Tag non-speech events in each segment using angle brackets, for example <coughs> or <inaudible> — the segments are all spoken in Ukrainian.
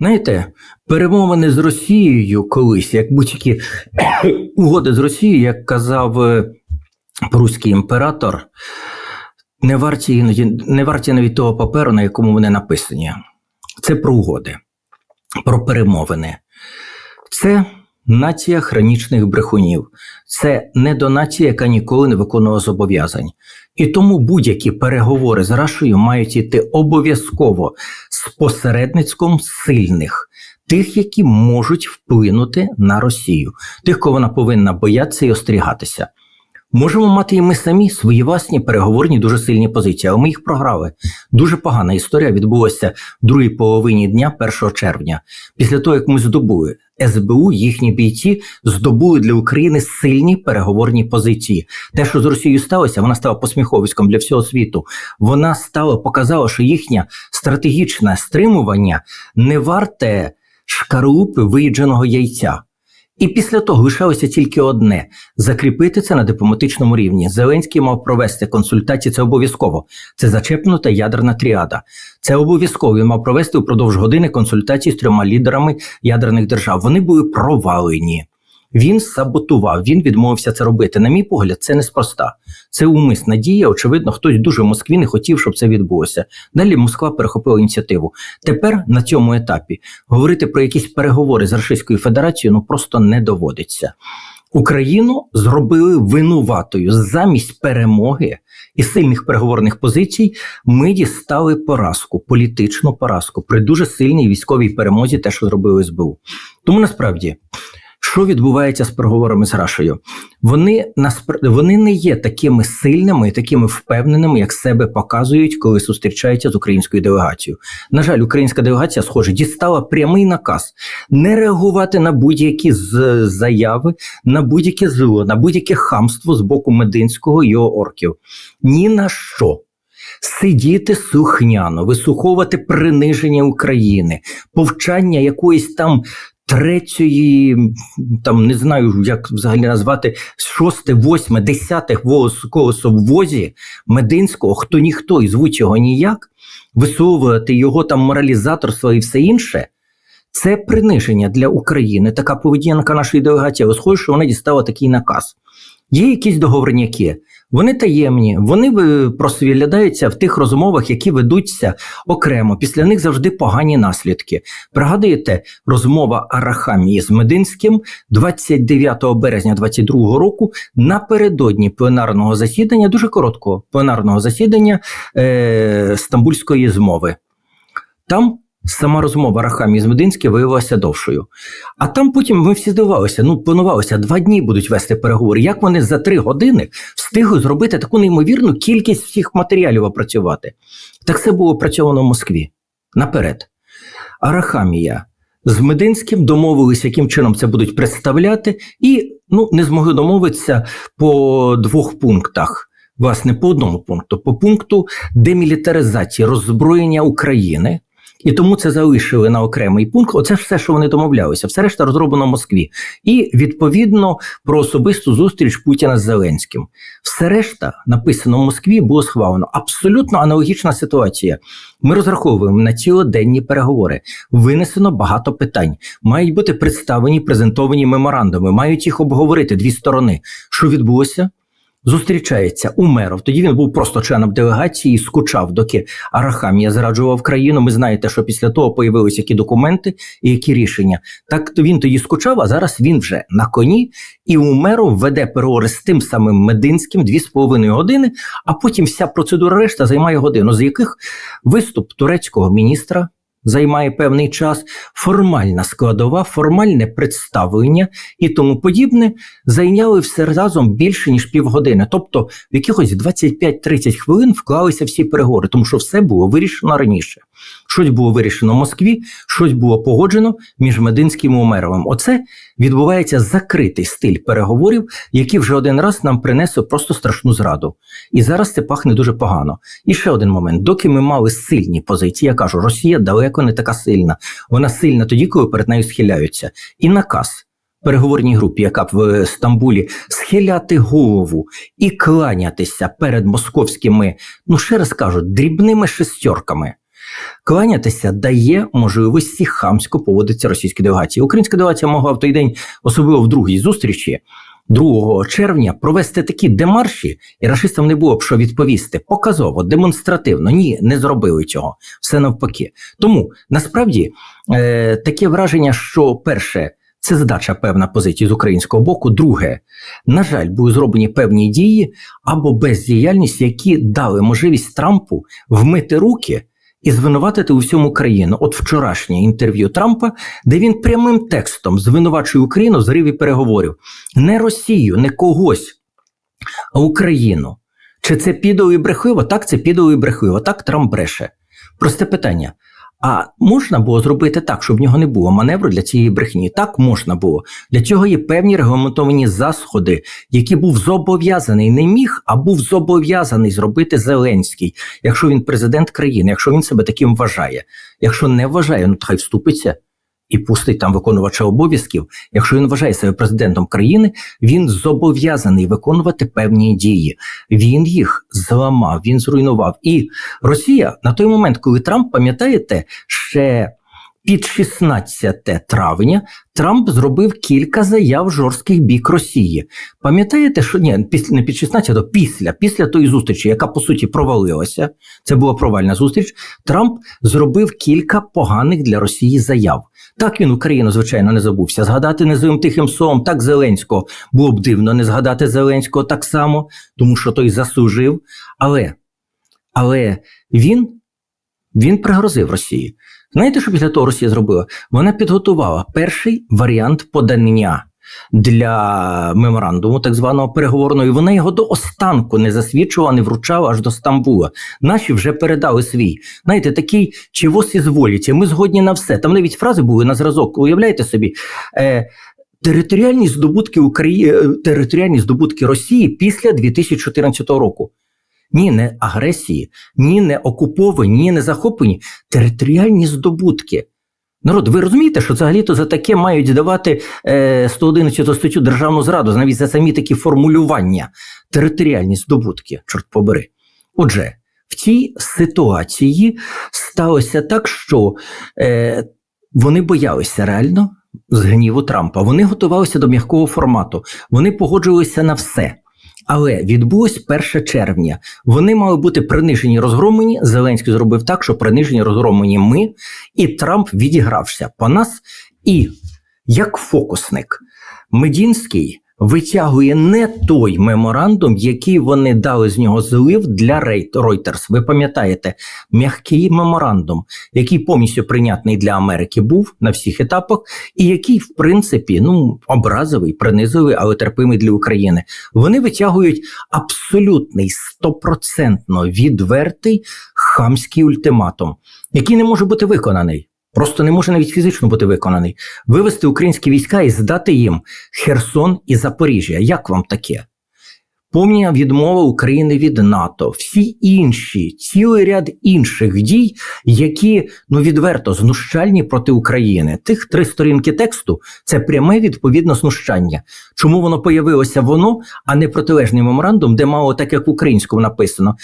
Знаєте, перемовини з Росією колись, як будь-які <coughs> угоди з Росією, як казав прусський імператор, не варті не варті навіть того паперу, на якому вони написані. Це про угоди, про перемовини. Це нація хронічних брехунів. Це недонація, яка ніколи не виконувала зобов'язань. І тому будь-які переговори з Рашою мають йти обов'язково з посередницьком сильних, тих, які можуть вплинути на Росію, тих, кого вона повинна боятися і остерігатися. Можемо мати і ми самі свої власні переговорні дуже сильні позиції, але ми їх програли. Дуже погана історія відбулася в другій половині дня 1 червня. Після того, як ми здобули СБУ, їхні бійці здобули для України сильні переговорні позиції. Те, що з Росією сталося, вона стала посміховиськом для всього світу. Вона стала показала, що їхнє стратегічне стримування не варте шкарлупи виїдженого яйця. І після того лишалося тільки одне закріпити це на дипломатичному рівні. Зеленський мав провести консультації. Це обов'язково. Це зачепнута ядерна тріада. Це обов'язково він мав провести упродовж години консультації з трьома лідерами ядерних держав. Вони були провалені. Він саботував, він відмовився це робити. На мій погляд, це неспроста. Це умисна дія. Очевидно, хтось дуже в Москві не хотів, щоб це відбулося. Далі Москва перехопила ініціативу. Тепер на цьому етапі говорити про якісь переговори з Російською Федерацією ну просто не доводиться. Україну зробили винуватою замість перемоги і сильних переговорних позицій. Ми дістали поразку, політичну поразку при дуже сильній військовій перемозі, те, що зробили СБУ. Тому насправді. Що відбувається з переговорами з Рашею? Вони наспр- вони не є такими сильними і такими впевненими, як себе показують, коли зустрічаються з українською делегацією. На жаль, українська делегація, схоже, дістала прямий наказ не реагувати на будь-які з- заяви, на будь-яке зло, на будь-яке хамство з боку Мединського і його орків. Ні на що. Сидіти сухняно, вислуховувати приниження України, повчання якоїсь там третьої, там не знаю, як взагалі назвати, шосте, восьме, десяте в возі Мединського, хто ніхто і звуть його ніяк, висовувати його там моралізаторство і все інше. Це приниження для України. Така поведінка нашої делегації. Схоже, що вона дістала такий наказ. Є якісь договорняки, вони таємні, вони е, просвідляються в тих розмовах, які ведуться окремо. Після них завжди погані наслідки. Пригадуєте, розмова Арахамії з Мединським 29 березня 22 року напередодні пленарного засідання, дуже короткого пленарного засідання е, Стамбульської змови. Там Сама розмова Рахамі з Мединським виявилася довшою. А там потім ми всі здивалися, ну планувалося, два дні будуть вести переговори. Як вони за три години встигли зробити таку неймовірну кількість всіх матеріалів опрацювати? Так це було опрацьовано в Москві наперед. Арахамія з Мединським домовилися, яким чином це будуть представляти, і ну, не змогли домовитися по двох пунктах. Власне, по одному пункту, по пункту демілітаризації роззброєння України. І тому це залишили на окремий пункт. Оце все, що вони домовлялися. Все решта розроблено в Москві. І відповідно про особисту зустріч Путіна з Зеленським. Все решта написано в Москві було схвалено. Абсолютно аналогічна ситуація. Ми розраховуємо на цілоденні переговори. Винесено багато питань. Мають бути представлені презентовані меморандуми, мають їх обговорити дві сторони. Що відбулося? Зустрічається Умеров. Тоді він був просто членом делегації і скучав, доки Арахамія зраджував країну. Ми знаєте, що після того появилися які документи і які рішення. Так то він тоді скучав, а зараз він вже на коні, і Умеров веде переговори з тим самим Мединським дві з половиною години, а потім вся процедура решта займає годину, з яких виступ турецького міністра. Займає певний час формальна складова, формальне представлення і тому подібне зайняли все разом більше ніж півгодини. Тобто в якихось 25-30 хвилин вклалися всі переговори, тому що все було вирішено раніше. Щось було вирішено в Москві, щось було погоджено між Мединським і Умеровим. Оце відбувається закритий стиль переговорів, який вже один раз нам принесли просто страшну зраду. І зараз це пахне дуже погано. І ще один момент: доки ми мали сильні позиції, я кажу, Росія далеко не така сильна. Вона сильна тоді, коли перед нею схиляються. І наказ. Переговорній групі, яка в Стамбулі, схиляти голову і кланятися перед московськими, ну ще раз кажу, дрібними шестерками. Кланятися дає можливості хамсько поводитися російській делегації. Українська делегація могла в той день, особливо в другій зустрічі, 2 червня, провести такі демарші, і рашистам не було б що відповісти. Показово, демонстративно. Ні, не зробили цього. Все навпаки. Тому насправді е, таке враження, що перше. Це здача певна позиції з українського боку. Друге, на жаль, були зроблені певні дії або бездіяльність, які дали можливість Трампу вмити руки і звинуватити у всьому країну. От вчорашнє інтерв'ю Трампа, де він прямим текстом звинувачує Україну в зриві переговорів. Не Росію, не когось, а Україну. Чи це підо і брехливо? Так, це підо і брехливо. Так Трамп бреше. Просте питання. А можна було зробити так, щоб в нього не було маневру для цієї брехні? Так можна було. Для цього є певні регламентовані засходи, які був зобов'язаний не міг, а був зобов'язаний зробити Зеленський, якщо він президент країни, якщо він себе таким вважає. Якщо не вважає, ну хай вступиться і пустить там виконувача обов'язків. Якщо він вважає себе президентом країни, він зобов'язаний виконувати певні дії. Він їх зламав, він зруйнував. І Росія на той момент, коли Трамп, пам'ятаєте, ще під 16 травня Трамп зробив кілька заяв жорстких бік Росії. Пам'ятаєте, що ні, після не під 16, а після після тої зустрічі, яка по суті провалилася, це була провальна зустріч. Трамп зробив кілька поганих для Росії заяв. Так він Україну, звичайно, не забувся. Згадати незовим тихим словом, так Зеленського було б дивно не згадати Зеленського так само, тому що той заслужив. Але, але він, він пригрозив Росії. Знаєте, що після того Росія зробила? Вона підготувала перший варіант подання для меморандуму, так званого переговорного, і вона його до останку не засвідчувала, не вручала аж до Стамбула. Наші вже передали свій. Знаєте, такий чогось ізволіться, ми згодні на все. Там навіть фрази були на зразок. Уявляєте собі. Е, Територіальні здобутки України, територіальні здобутки Росії після 2014 року. Ні, не агресії, ні не окуповані, ні не захоплені територіальні здобутки. Народ, ви розумієте, що взагалі-то за таке мають давати е, 111 статтю державну зраду, навіть за самі такі формулювання, територіальні здобутки, чорт побери. Отже, в цій ситуації сталося так, що е, вони боялися реально з гніву Трампа. Вони готувалися до м'якого формату, вони погоджувалися на все. Але відбулось 1 червня. Вони мали бути принижені, розгромлені. Зеленський зробив так, що принижені, розгромлені ми, і Трамп відігрався по нас. І як фокусник, Медінський витягує не той меморандум, який вони дали з нього злив для Reuters. Ви пам'ятаєте, м'який меморандум, який повністю прийнятний для Америки був на всіх етапах, і який, в принципі, ну образовий, принизовий, але терпимий для України. Вони витягують абсолютний стопроцентно відвертий хамський ультиматум, який не може бути виконаний. Просто не може навіть фізично бути виконаний. Вивести українські війська і здати їм Херсон і Запоріжжя. Як вам таке? Повня відмова України від НАТО, всі інші, цілий ряд інших дій, які ну відверто знущальні проти України. Тих три сторінки тексту це пряме відповідно знущання. Чому воно появилося воно, а не протилежний меморандум, де мало так, як в українському написано: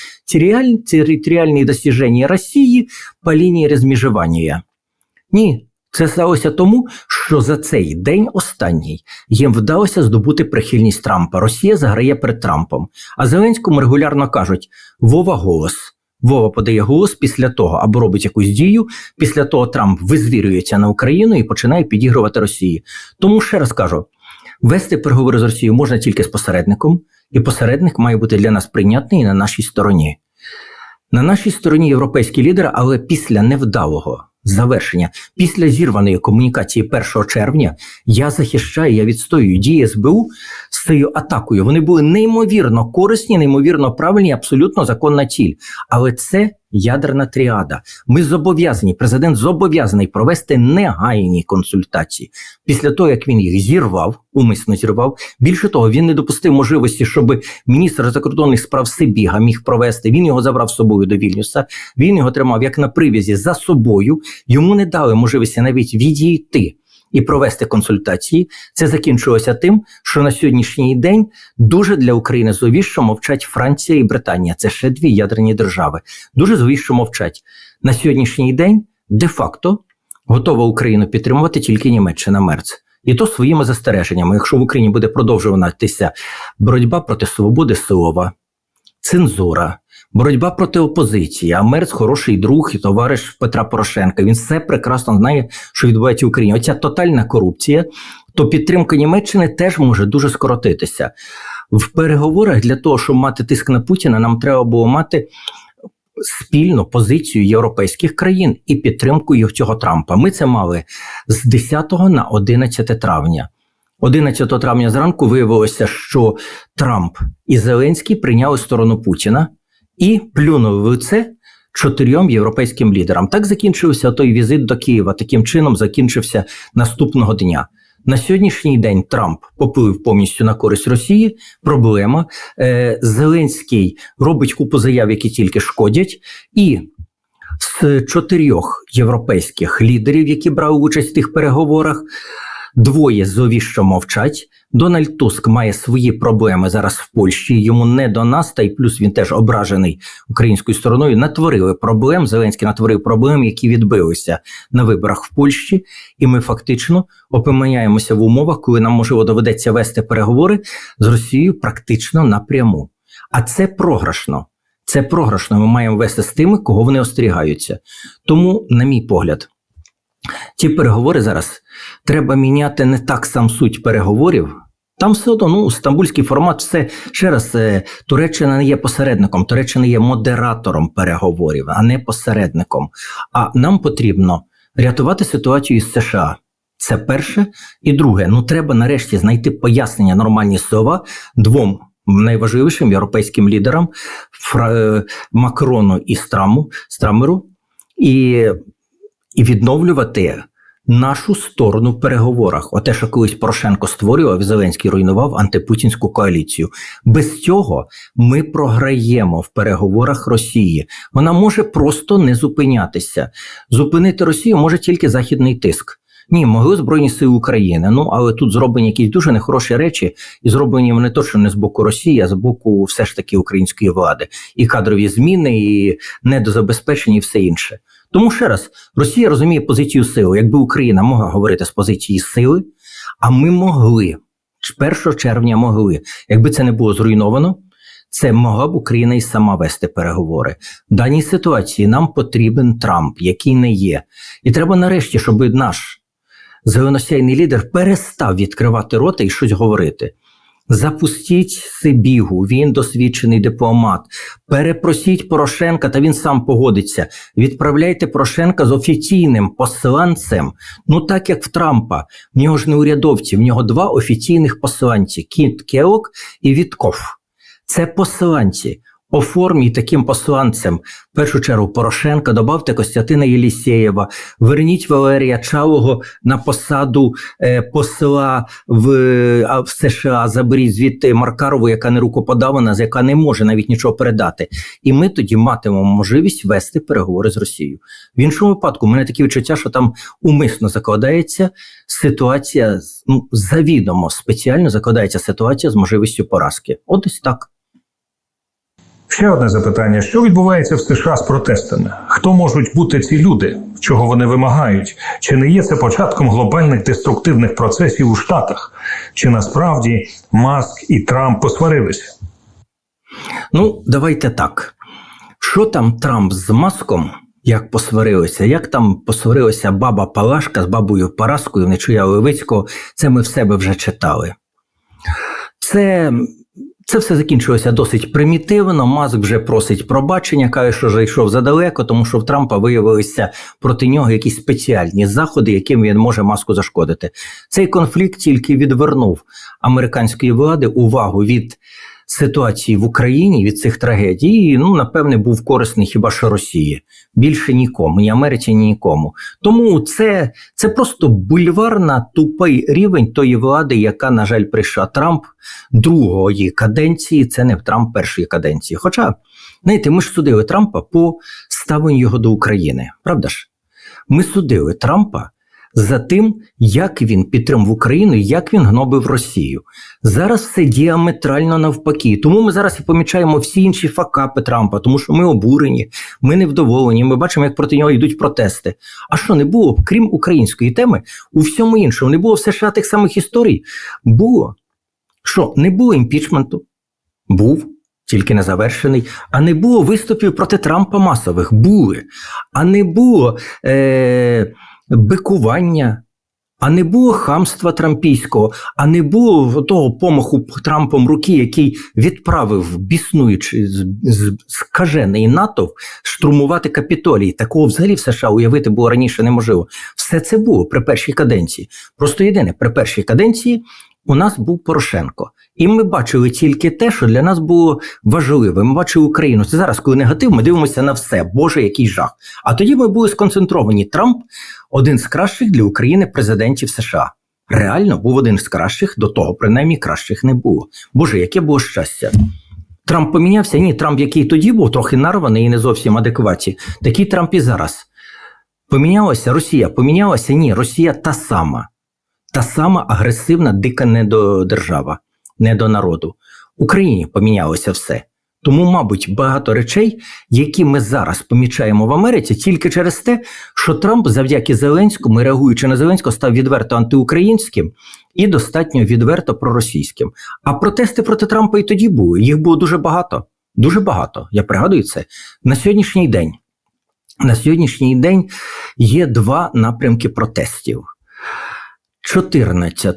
територіальні досягнення Росії по лінії розміжування. Ні, це сталося тому, що за цей день останній їм вдалося здобути прихильність Трампа. Росія заграє перед Трампом. А Зеленському регулярно кажуть: Вова голос. Вова подає голос після того або робить якусь дію. Після того Трамп визвірюється на Україну і починає підігрувати Росії. Тому ще раз кажу: вести переговори з Росією можна тільки з посередником, і посередник має бути для нас прийнятний і на нашій стороні. На нашій стороні європейські лідери, але після невдалого завершення. Після зірваної комунікації 1 червня я захищаю, я відстоюю дії СБУ з цією атакою. Вони були неймовірно корисні, неймовірно правильні, абсолютно законна ціль. Але це ядерна тріада. Ми зобов'язані, президент зобов'язаний провести негайні консультації після того, як він їх зірвав, умисно зірвав. Більше того, він не допустив можливості, щоб міністр закордонних справ Сибіга міг провести. Він його забрав з собою до Вільнюса. Він його тримав як на прив'язі за собою. Йому не дали можливості навіть відійти і провести консультації. Це закінчилося тим, що на сьогоднішній день дуже для України зловіщо мовчать Франція і Британія. Це ще дві ядерні держави. Дуже зловіщо мовчать. на сьогоднішній день де-факто готова Україну підтримувати тільки Німеччина Мерц. І то своїми застереженнями. Якщо в Україні буде продовжуватися боротьба проти свободи слова, цензура, боротьба проти опозиції, а Мерц хороший друг і товариш Петра Порошенка. Він все прекрасно знає, що відбувається в Україні. Оця тотальна корупція, то підтримка Німеччини теж може дуже скоротитися. В переговорах для того, щоб мати тиск на Путіна, нам треба було мати спільну позицію європейських країн і підтримку їх цього Трампа. Ми це мали з 10 на 11 травня. 11 травня зранку виявилося, що Трамп і Зеленський прийняли сторону Путіна і плюнули в це чотирьом європейським лідерам. Так закінчився той візит до Києва. Таким чином закінчився наступного дня. На сьогоднішній день Трамп поплив повністю на користь Росії. Проблема е, Зеленський робить купу заяв, які тільки шкодять, і з чотирьох європейських лідерів, які брали участь в тих переговорах, двоє зовіщо мовчать. Дональд Туск має свої проблеми зараз в Польщі. Йому не до нас, та й плюс він теж ображений українською стороною. Натворили проблем. Зеленський натворив проблем, які відбилися на виборах в Польщі, і ми фактично опиняємося в умовах, коли нам можливо доведеться вести переговори з Росією практично напряму. А це програшно. Це програшно. Ми маємо вести з тими, кого вони остерігаються. Тому, на мій погляд, ці переговори зараз треба міняти не так сам суть переговорів. Там все одно ну, стамбульський формат, все ще раз, е, Туреччина не є посередником, Туреччина є модератором переговорів, а не посередником. А нам потрібно рятувати ситуацію із США. Це перше. І друге, ну треба нарешті знайти пояснення нормальні слова двом найважливішим європейським лідерам Фра... е, Макрону і Страму, Страмеру, і, і відновлювати нашу сторону в переговорах. Оте, що колись Порошенко створював, Зеленський руйнував антипутінську коаліцію. Без цього ми програємо в переговорах Росії. Вона може просто не зупинятися. Зупинити Росію може тільки західний тиск. Ні, могли Збройні Сили України. Ну але тут зроблені якісь дуже нехороші речі, і зроблені вони точно не з боку Росії, а з боку все ж таки української влади. І кадрові зміни, і недозабезпечення, і все інше. Тому ще раз, Росія розуміє позицію сили. Якби Україна могла говорити з позиції сили, а ми могли 1 червня могли, якби це не було зруйновано. Це могла б Україна і сама вести переговори. В даній ситуації нам потрібен Трамп, який не є. І треба нарешті, щоб наш зеленосяйний лідер перестав відкривати рота і щось говорити. Запустіть Сибігу, він досвідчений дипломат. Перепросіть Порошенка, та він сам погодиться. Відправляйте Порошенка з офіційним посланцем. Ну так як в Трампа. В нього ж не урядовці, в нього два офіційних посланці: Кіт Келок і Вітков. Це посланці. Оформіть таким посланцем в першу чергу Порошенка, добавте Костянтина Єлісєєва, верніть Валерія Чалого на посаду е, посла в, в США, заберіть звідти Маркарову, яка не рукоподавана, з яка не може навіть нічого передати. І ми тоді матимемо можливість вести переговори з Росією. В іншому випадку, у мене такі відчуття, що там умисно закладається ситуація, ну завідомо спеціально закладається ситуація з можливістю поразки. От ось так. Ще одне запитання: що відбувається в США з протестами? Хто можуть бути ці люди? Чого вони вимагають? Чи не є це початком глобальних деструктивних процесів у Штатах? Чи насправді Маск і Трамп посварилися? Ну, давайте так. Що там Трамп з Маском, як посварилися, як там посварилася баба Палашка з бабою Параскою, Нечуя Левицького, це ми в себе вже читали. Це це все закінчилося досить примітивно. Маск вже просить пробачення, каже, що зайшов задалеко, тому що в Трампа виявилися проти нього якісь спеціальні заходи, яким він може маску зашкодити. Цей конфлікт тільки відвернув американської влади увагу від ситуації в Україні, від цих трагедій. Ну, напевне, був корисний хіба що Росії. Більше нікому, ні Америці, ні нікому. Тому це, це просто бульварна тупий рівень тої влади, яка, на жаль, прийшла Трамп другої каденції. Це не Трамп першої каденції. Хоча, знаєте, ми ж судили Трампа по ставленню його до України, правда ж? Ми судили Трампа за тим, як він підтримав Україну, як він гнобив Росію. Зараз все діаметрально навпаки. Тому ми зараз і помічаємо всі інші факапи Трампа, тому що ми обурені, ми невдоволені. Ми бачимо, як проти нього йдуть протести. А що не було, крім української теми, у всьому іншому не було в США тих самих історій. Було що не було імпічменту, був. Тільки не завершений, а не було виступів проти Трампа масових. Були, а не було е, бикування, а не було хамства трампійського, а не було того помаху Трампом руки, який відправив біснуючи скажений натовп штурмувати капітолій. Такого взагалі в США уявити було раніше неможливо. Все це було при першій каденції. Просто єдине, при першій каденції у нас був Порошенко. І ми бачили тільки те, що для нас було важливе. Ми бачили Україну. Це зараз, коли негатив, ми дивимося на все. Боже, який жах. А тоді ми були сконцентровані. Трамп один з кращих для України президентів США. Реально був один з кращих, до того, принаймні, кращих не було. Боже, яке було щастя. Трамп помінявся? Ні, Трамп, який тоді був, трохи нарваний і не зовсім адекваті. Такий Трамп і зараз. Помінялася Росія? Помінялася? Ні, Росія та сама. Та сама агресивна, дика недодержава, не до народу. Україні помінялося все. Тому, мабуть, багато речей, які ми зараз помічаємо в Америці, тільки через те, що Трамп, завдяки Зеленському, реагуючи на Зеленського, став відверто антиукраїнським і достатньо відверто проросійським. А протести проти Трампа і тоді були. Їх було дуже багато. Дуже багато. Я пригадую це на сьогоднішній день. На сьогоднішній день є два напрямки протестів. 14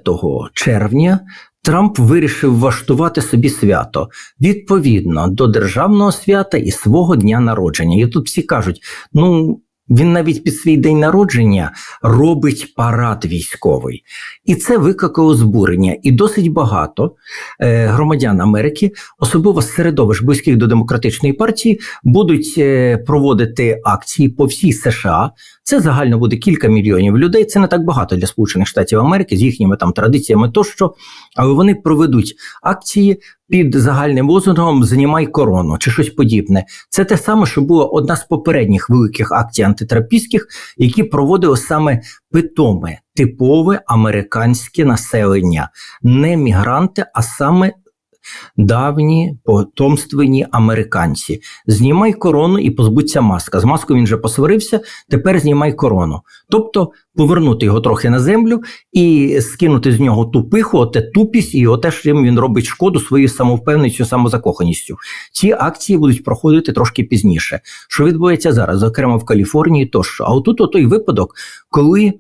червня Трамп вирішив влаштувати собі свято відповідно до державного свята і свого дня народження. І тут всі кажуть: ну. Він навіть під свій день народження робить парад військовий, і це викликало збурення. І досить багато е, громадян Америки, особливо середовищ близьких до демократичної партії, будуть е, проводити акції по всій США. Це загально буде кілька мільйонів людей. Це не так багато для Сполучених Штатів Америки з їхніми там традиціями тощо, але вони проведуть акції під загальним лозунгом Знімай корону чи щось подібне. Це те саме, що було одна з попередніх великих акцій антитрапістських, які проводили саме питоме, типове американське населення, не мігранти, а саме давні потомственні американці. Знімай корону і позбудься маска. З маскою він вже посварився, тепер знімай корону. Тобто повернути його трохи на землю і скинути з нього ту пиху, оте тупість і оте, що він робить шкоду своєю самовпевненістю, самозакоханістю. Ці акції будуть проходити трошки пізніше. Що відбувається зараз, зокрема в Каліфорнії, тощо. А отут той випадок, коли.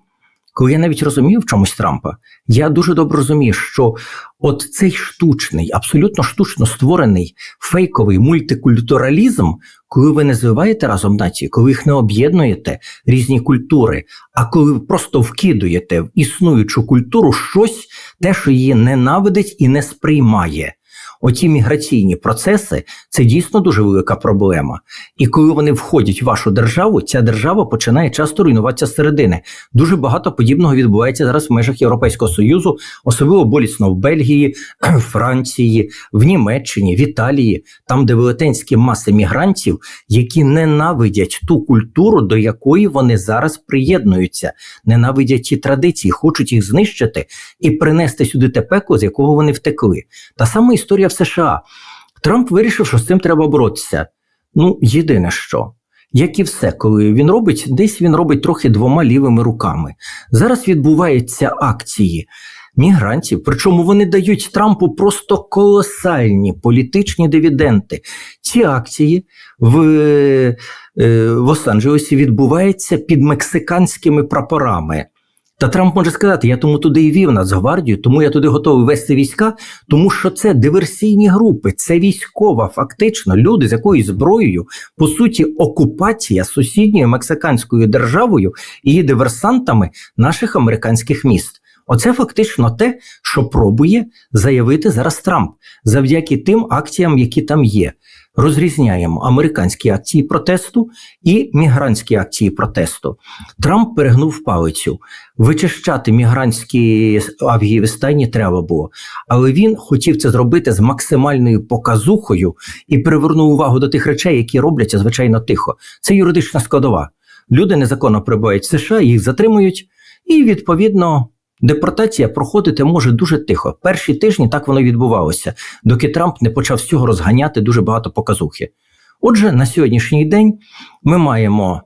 Коли я навіть розумів в чомусь Трампа, я дуже добре розумію, що от цей штучний, абсолютно штучно створений фейковий мультикультуралізм, коли ви не звиваєте разом нації, коли їх не об'єднуєте різні культури, а коли ви просто вкидуєте в існуючу культуру щось, те, що її ненавидить і не сприймає. Оті міграційні процеси це дійсно дуже велика проблема. І коли вони входять в вашу державу, ця держава починає часто руйнуватися зсередини. Дуже багато подібного відбувається зараз в межах Європейського Союзу, особливо болісно в Бельгії, <clears throat> Франції, в Німеччині, в Італії, там, де велетенські маси мігрантів, які ненавидять ту культуру, до якої вони зараз приєднуються, ненавидять ті традиції, хочуть їх знищити і принести сюди те пекло, з якого вони втекли. Та сама історія в США. Трамп вирішив, що з цим треба боротися. Ну, єдине що. Як і все, коли він робить, десь він робить трохи двома лівими руками. Зараз відбуваються акції мігрантів, причому вони дають Трампу просто колосальні політичні дивіденти. Ці акції в, е, в Лос-Анджелесі відбуваються під мексиканськими прапорами. Та Трамп може сказати, я тому туди і вів Нацгвардію, тому я туди готовий вести війська, тому що це диверсійні групи, це військова, фактично, люди з якоюсь зброєю, по суті, окупація сусідньою мексиканською державою і диверсантами наших американських міст. Оце фактично те, що пробує заявити зараз Трамп завдяки тим акціям, які там є. Розрізняємо американські акції протесту і мігрантські акції протесту. Трамп перегнув палицю. Вичищати мігрантські Афганістані треба було, але він хотів це зробити з максимальною показухою і привернув увагу до тих речей, які робляться звичайно тихо. Це юридична складова. Люди незаконно прибувають в США, їх затримують. і відповідно. Депортація проходити може дуже тихо. Перші тижні так воно відбувалося, доки Трамп не почав з цього розганяти дуже багато показухи. Отже, на сьогоднішній день ми маємо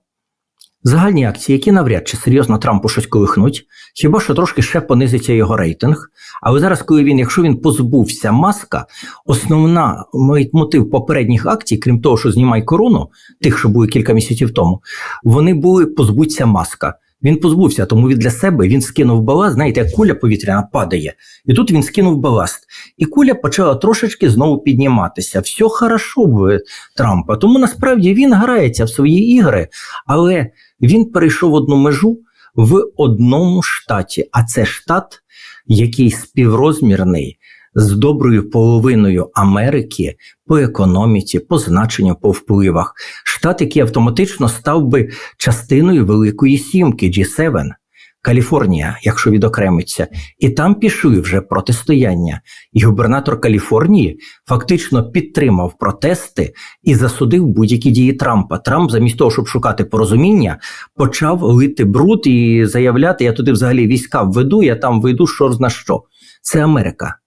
загальні акції, які навряд чи серйозно Трампу щось колихнуть, хіба що трошки ще понизиться його рейтинг. Але зараз, коли він, якщо він позбувся маска, основна мотив попередніх акцій, крім того, що знімай корону, тих, що були кілька місяців тому, вони були позбуться маска. Він позбувся, тому він для себе він скинув баласт. Знаєте, як куля повітряна падає, і тут він скинув баласт. І куля почала трошечки знову підніматися. Все хорошо в Трампа. Тому насправді він грається в свої ігри, але він перейшов одну межу в одному штаті, а це штат, який співрозмірний з доброю половиною Америки по економіці, по значенню, по впливах. Штат, який автоматично став би частиною Великої Сімки G7. Каліфорнія, якщо відокремиться, і там пішли вже протистояння. І губернатор Каліфорнії фактично підтримав протести і засудив будь-які дії Трампа. Трамп, замість того, щоб шукати порозуміння, почав лити бруд і заявляти: я туди взагалі війська введу, я там вийду що зна що. Це Америка.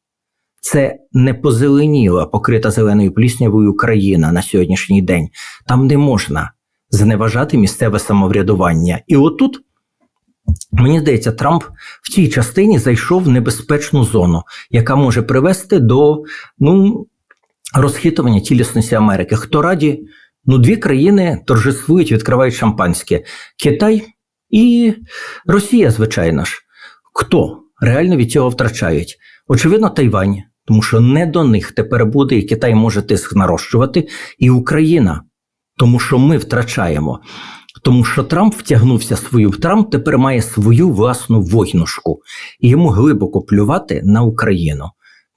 Це не позеленіла, покрита зеленою пліснявою країна на сьогоднішній день. Там не можна зневажати місцеве самоврядування. І отут. Мені здається, Трамп в цій частині зайшов в небезпечну зону, яка може привести до ну, розхитування цілісності Америки. Хто раді? Ну, дві країни торжествують, відкривають шампанське: Китай і Росія, звичайно ж. Хто реально від цього втрачають? Очевидно, Тайвань, тому що не до них тепер буде, і Китай може тиск нарощувати, і Україна, тому що ми втрачаємо. Тому що Трамп втягнувся свою. Трамп тепер має свою власну войнушку, і йому глибоко плювати на Україну.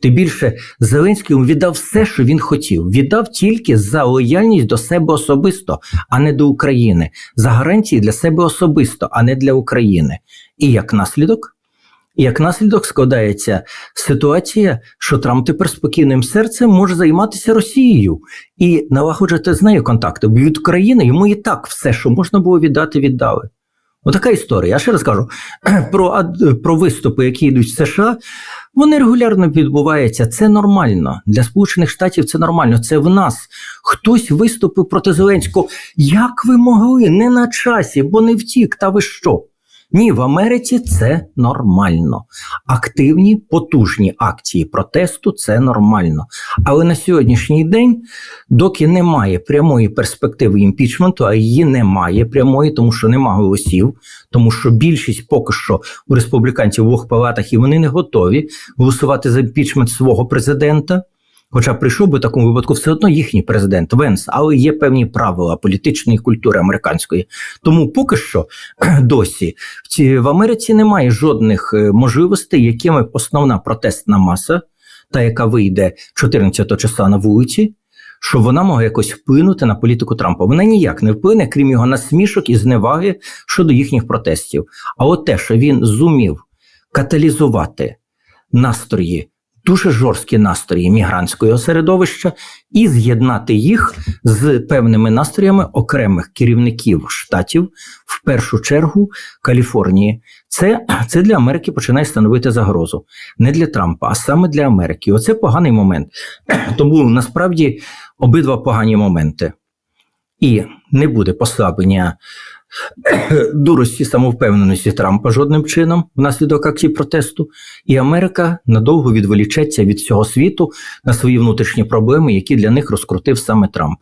Тим більше Зеленський віддав все, що він хотів. Віддав тільки за лояльність до себе особисто, а не до України, за гарантії для себе особисто, а не для України. І як наслідок. Як наслідок складається ситуація, що Трамп тепер спокійним серцем може займатися Росією і налагоджувати з нею контакти. Бо від України йому і так все, що можна було віддати, віддали. Отака історія. Я ще раз кажу <clears throat> про, про виступи, які йдуть в США. Вони регулярно відбуваються. Це нормально. Для Сполучених Штатів це нормально. Це в нас. Хтось виступив проти Зеленського. Як ви могли? Не на часі, бо не втік. Та ви що? Ні, в Америці це нормально. Активні, потужні акції протесту це нормально. Але на сьогоднішній день, доки немає прямої перспективи імпічменту, а її немає прямої, тому що нема голосів, тому що більшість поки що у республіканців в двох палатах і вони не готові голосувати за імпічмент свого президента. Хоча прийшов би в такому випадку все одно їхній президент Венс, але є певні правила політичної культури американської. Тому поки що досі в, ці, в Америці немає жодних е, можливостей, якими основна протестна маса, та яка вийде 14 числа на вулиці, що вона могла якось вплинути на політику Трампа. Вона ніяк не вплине, крім його насмішок і зневаги щодо їхніх протестів. А от те, що він зумів каталізувати настрої дуже жорсткі настрої мігрантського середовища і з'єднати їх з певними настроями окремих керівників штатів, в першу чергу Каліфорнії. Це, це для Америки починає становити загрозу. Не для Трампа, а саме для Америки. Оце поганий момент. <clears throat> Тому насправді обидва погані моменти. І не буде послаблення <coughs> дурості самовпевненості Трампа жодним чином внаслідок акції протесту, і Америка надовго відволічеться від всього світу на свої внутрішні проблеми, які для них розкрутив саме Трамп.